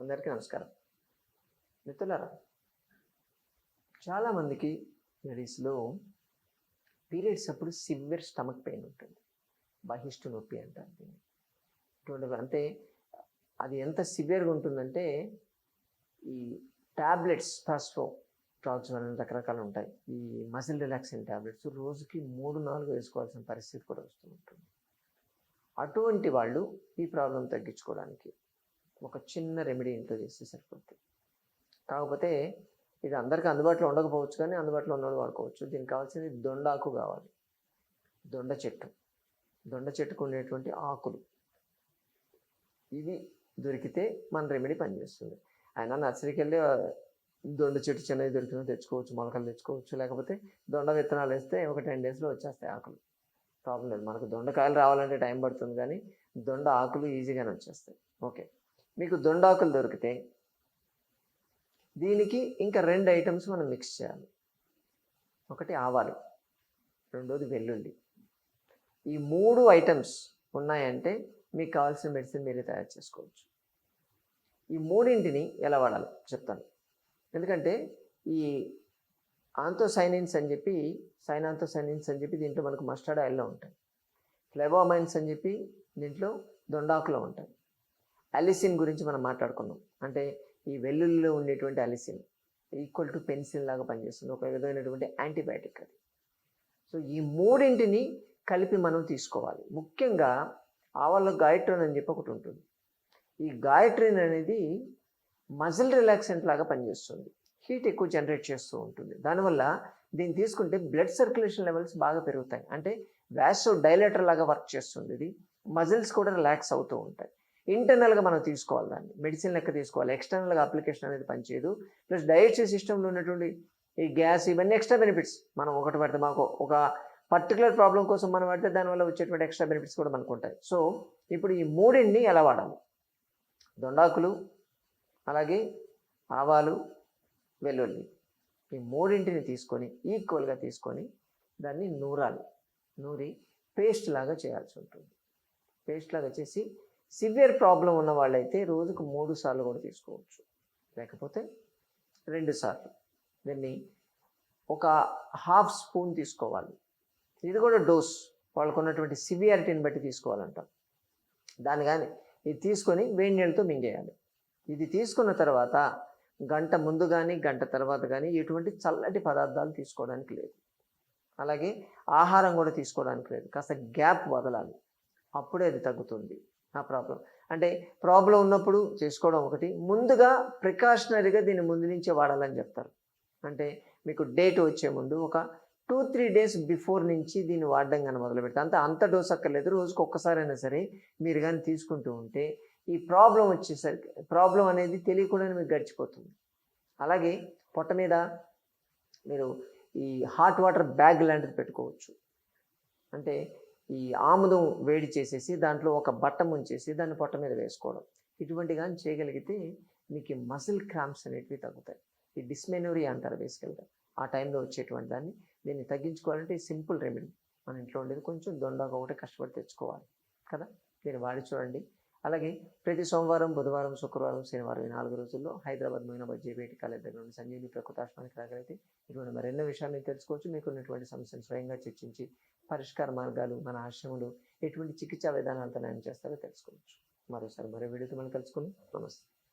అందరికీ నమస్కారం. మిత్రులారా చాలామందికి లేడీస్లో పీరియడ్స్ అప్పుడు సివియర్ స్టమక్ పెయిన్ ఉంటుంది. బహిష్టు నొప్పి అంటారు దీన్ని. ఇటువంటి అంటే అది ఎంత సివియర్గా ఉంటుందంటే ఈ ట్యాబ్లెట్స్ ఫాస్ఫో డ్రాప్స్ అనే రకరకాలు ఉంటాయి. ఈ మజిల్ రిలాక్సింగ్ ట్యాబ్లెట్స్ రోజుకి మూడు నాలుగు వేసుకోవాల్సిన పరిస్థితి కూడా వస్తూ ఉంటుంది. అటువంటి వాళ్ళు ఈ ప్రాబ్లం తగ్గించుకోవడానికి ఒక చిన్న రెమెడీ ఇంట్లో చేస్తే సరిపోద్ది. కాకపోతే ఇది అందరికీ అందుబాటులో ఉండకపోవచ్చు కానీ అందుబాటులో ఉన్నవాళ్ళు వాడుకోవచ్చు. దీనికి కావాల్సింది దొండాకు కావాలి. దొండ చెట్టు. దొండ చెట్టుకు ఉండేటువంటి ఆకులు. ఇవి దొరికితే మన రెమెడీ పనిచేస్తుంది. అయినా నర్సరీకి వెళ్ళి దొండ చెట్టు చిన్నవి దొరికినా తెచ్చుకోవచ్చు మొలకలు తెచ్చుకోవచ్చు. లేకపోతే దొండ విత్తనాలు వేస్తే ఒక టెన్ డేస్లో వచ్చేస్తాయి ఆకులు. ప్రాబ్లం లేదు. మనకు దొండకాయలు రావాలంటే టైం పడుతుంది కానీ దొండ ఆకులు ఈజీగానే వచ్చేస్తాయి. ఓకే. మీకు దొండాకులు దొరికితే దీనికి ఇంకా రెండు ఐటమ్స్ మనం మిక్స్ చేయాలి. ఒకటి ఆవాలు రెండోది వెల్లుల్లి. ఈ మూడు ఐటమ్స్ ఉన్నాయంటే మీకు కావాల్సిన మెడిసిన్ మీరే తయారు చేసుకోవచ్చు. ఈ మూడింటిని ఎలా వాడాలి చెప్తాను. ఎందుకంటే ఈ ఆంతోసైనిన్స్ అని చెప్పి సైనాంతోసైనిన్స్ అని చెప్పి దీంట్లో మనకు మస్టర్డ్ ఆయిల్లో ఉంటాయి. ఫ్లెవోమైన్స్ అని చెప్పి దీంట్లో దొండాకులో ఉంటాయి. అలిసిన్ గురించి మనం మాట్లాడుకుందాం. అంటే ఈ వెల్లుల్లిలో ఉండేటువంటి అలిసిన్ ఈక్వల్ టు పెన్సిల్ లాగా పనిచేస్తుంది. ఒక విధమైనటువంటి యాంటీబయాటిక్ అది. సో ఈ మూడింటిని కలిపి మనం తీసుకోవాలి. ముఖ్యంగా ఆవాల్లో గాయట్రిన్ అని చెప్పి ఒకటి ఉంటుంది. ఈ గాయట్రిన్ అనేది మజిల్ రిలాక్సెంట్ లాగా పనిచేస్తుంది. హీట్ ఎక్కువ జనరేట్ చేస్తూ ఉంటుంది. దానివల్ల దీన్ని తీసుకుంటే బ్లడ్ సర్క్యులేషన్ లెవెల్స్ బాగా పెరుగుతాయి. అంటే వ్యాసో డైలేటర్ లాగా వర్క్ చేస్తుంది. ఇది మజిల్స్ కూడా రిలాక్స్ అవుతూ ఉంటాయి. ఇంటర్నల్గా మనం తీసుకోవాలి దాన్ని. మెడిసిన్ లెక్క తీసుకోవాలి. ఎక్స్టర్నల్గా అప్లికేషన్ అనేది పనిచేయదు. ప్లస్ డైజెస్టివ్ సిస్టంలో ఉన్నటువంటి ఈ గ్యాస్ ఇవన్నీ ఎక్స్ట్రా బెనిఫిట్స్. మనం ఒకటి పడితే మాకు ఒక పర్టికులర్ ప్రాబ్లం కోసం మనం పడితే దానివల్ల వచ్చేటువంటి ఎక్స్ట్రా బెనిఫిట్స్ కూడా మనకు ఉంటాయి. సో ఇప్పుడు ఈ మూడింటిని ఎలా వాడాలి? దొండాకులు అలాగే ఆవాలు వెల్లుల్లి. ఈ మూడింటిని తీసుకొని ఈక్వల్గా తీసుకొని దాన్ని నూరాలి. నూరి పేస్ట్ లాగా చేయాల్సి ఉంటుంది. పేస్ట్ లాగా చేసి సివియర్ ప్రాబ్లం ఉన్న వాళ్ళైతే రోజుకు మూడు సార్లు కూడా తీసుకోవచ్చు. లేకపోతే రెండు సార్లు. దీన్ని ఒక హాఫ్ స్పూన్ తీసుకోవాలి. ఇది కూడా డోస్. వాళ్ళకు ఉన్నటువంటి సివియారిటీని బట్టి తీసుకోవాలంటాం. దాన్ని కానీ ఇది తీసుకొని వేడి నీళ్ళతో మింగేయాలి. ఇది తీసుకున్న తర్వాత గంట ముందు కానీ గంట తర్వాత కానీ ఎటువంటి చల్లటి పదార్థాలు తీసుకోవడానికి లేదు. అలాగే ఆహారం కూడా తీసుకోవడానికి లేదు. కాస్త గ్యాప్ వదలాలి. అప్పుడే అది తగ్గుతుంది. ఆ ప్రాబ్లం అంటే ప్రాబ్లం ఉన్నప్పుడు చేసుకోవడం ఒకటి. ముందుగా ప్రికాషనరీగా దీన్ని ముందు నుంచే వాడాలని చెప్తారు. అంటే మీకు డేట్ వచ్చే ముందు ఒక టూ త్రీ డేస్ బిఫోర్ నుంచి దీన్ని వాడడం కానీ మొదలు పెడతారు అంత అంత డోస్ అక్కర్లేదు. రోజుకి ఒక్కసారైనా సరే మీరు కానీ తీసుకుంటూ ఉంటే ఈ ప్రాబ్లం వచ్చేసరికి ప్రాబ్లం అనేది తెలియకుండానే మీకు గడిచిపోతుంది. అలాగే పొట్ట మీద మీరు ఈ హాట్ వాటర్ బ్యాగ్ లాంటిది పెట్టుకోవచ్చు. అంటే ఈ ఆముదం వేడి చేసేసి దాంట్లో ఒక బట్ట ముంచేసి దాన్ని పొట్ట మీద వేసుకోవడం. ఇటువంటి కానీ చేయగలిగితే మీకు ఈ మసిల్ క్రాంప్స్ అనేటివి తగ్గుతాయి. ఈ డిస్మెనోరియా అంటారు బేసికల్గా. ఆ టైంలో వచ్చేటువంటి దాన్ని దీన్ని తగ్గించుకోవాలంటే సింపుల్ రెమెడీ. మన ఇంట్లో ఉండేది కొంచెం దొండగా ఒకటి కష్టపడి తెచ్చుకోవాలి. కదా? మీరు వాడి చూడండి. అలాగే ప్రతి సోమవారం బుధవారం శుక్రవారం శనివారం ఈ నాలుగు రోజుల్లో హైదరాబాద్ మైనాబాద్ జేబేటి కాలేజ్ దగ్గర నుండి సంజీవిని ప్రకృతాశ్రమానికి రాగలిగితే ఇటువంటి మరెన్నో విషయాలను తెలుసుకోవచ్చు. మీకు ఉన్నటువంటి సమస్యను స్వయంగా చర్చించి పరిష్కార మార్గాలు మన ఆశ్రమంలో ఎటువంటి చికిత్సా విధానాలతో నయం చేస్తారో తెలుసుకోవచ్చు. మరోసారి మరో వీడియోతో మనం కలుసుకుందాం. నమస్తే.